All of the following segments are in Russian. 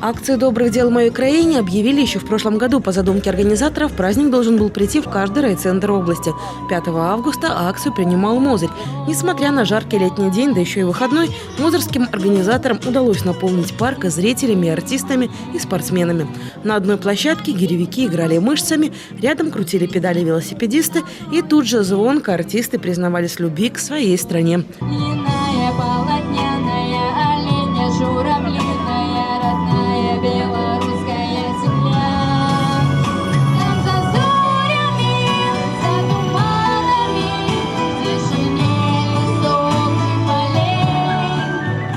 Акцию добрых дел моей краине объявили еще в прошлом году. По задумке организаторов, праздник должен был прийти в каждый райцентр области. 5 августа акцию принимал Мозырь. Несмотря на жаркий летний день, да еще и выходной, мозырским организаторам удалось наполнить парк зрителями, артистами и спортсменами. На одной площадке гиревики играли мышцами, рядом крутили педали велосипедисты, и тут же звонко артисты признавались в любви к своей стране.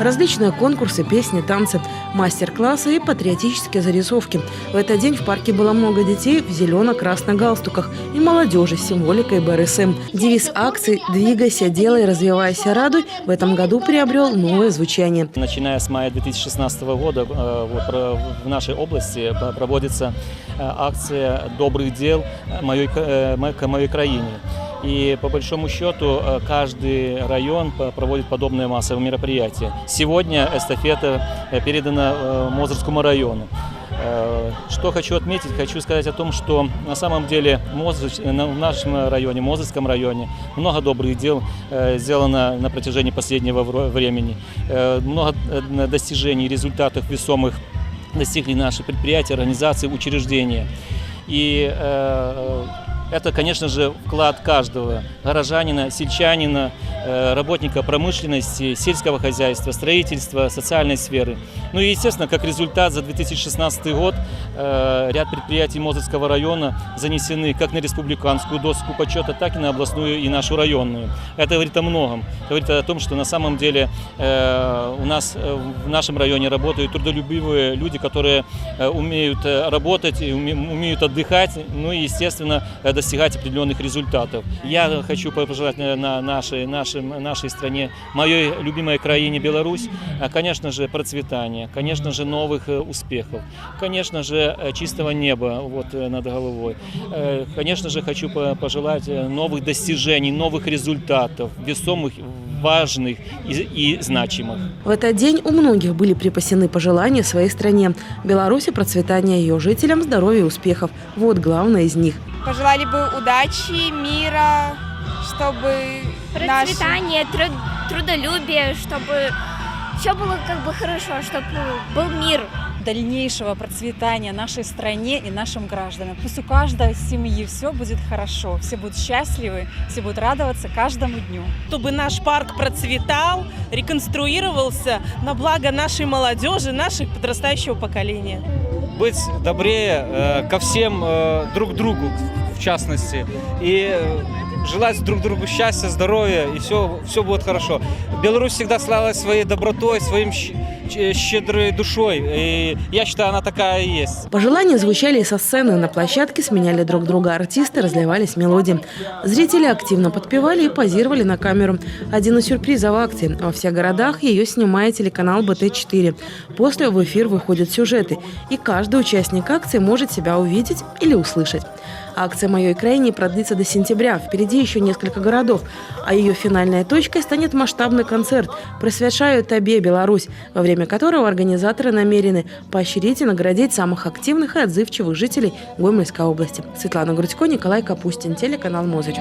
Различные конкурсы, песни, танцы, мастер-классы и патриотические зарисовки. В этот день в парке было много детей в зелено-красных галстуках и молодежи с символикой БРСМ. Девиз акции «Двигайся, делай, развивайся, радуй» в этом году приобрел новое звучание. Начиная с мая 2016 года э, в нашей области проводится э, акция добрых дел моей, э, моей краине. И по большому счету э, каждый район проводит подобное массовое мероприятие. Сегодня эстафета э, передана э, Мозырскому району. Что хочу отметить, хочу сказать о том, что на самом деле в нашем районе, Мозырском районе, много добрых дел сделано на протяжении последнего времени. Много достижений, результатов весомых достигли наши предприятия, организации, учреждения. И это, конечно же, вклад каждого горожанина, сельчанина, э, работника промышленности, сельского хозяйства, строительства, социальной сферы. Ну и, естественно, как результат за 2016 год э, ряд предприятий Мозырского района занесены как на республиканскую доску почета, так и на областную и нашу районную. Это говорит о многом. Говорит о том, что на самом деле э, у нас в нашем районе работают трудолюбивые люди, которые умеют работать, умеют отдыхать, ну и, естественно, достигать определенных результатов. Я хочу пожелать э, на нашей, нашем, нашей стране, моей любимой краине Беларусь, э, конечно же, процветания, конечно же, новых э, успехов, конечно же, чистого неба вот, над головой. Конечно же, хочу по- пожелать новых достижений, новых результатов, весомых, важных и, и значимых. В этот день у многих были припасены пожелания своей стране. Беларуси процветания ее жителям, здоровья и успехов. Вот главное из них. Пожелали бы удачи, мира, чтобы наши... процветание, труд- трудолюбие, чтобы все было как бы хорошо, чтобы был мир. Дальнейшего процветания нашей стране и нашим гражданам. Пусть у каждой семьи все будет хорошо, все будут счастливы, все будут радоваться каждому дню. чтобы наш парк процветал, реконструировался на благо нашей молодежи, наших подрастающего поколения. быть добрее э, ко всем э, друг другу, в частности. И э, желать друг другу счастья, здоровья, и все, все будет хорошо. Беларусь всегда славилась своей добротой, своим щедрой душой. И я считаю, она такая и есть. Пожелания звучали и со сцены. На площадке сменяли друг друга артисты, разливались мелодии. Зрители активно подпевали и позировали на камеру. Один из сюрпризов акции. Во всех городах ее снимает телеканал БТ-4. После в эфир выходят сюжеты, и каждый участник акции может себя увидеть или услышать. Акция «Моей крайней» продлится до сентября. Впереди еще несколько городов. А ее финальной точкой станет масштабный концерт «Просвещаю тебе, Беларусь», во время которого организаторы намерены поощрить и наградить самых активных и отзывчивых жителей Гомельской области. Светлана Грудько, Николай Капустин, телеканал «Мозырь».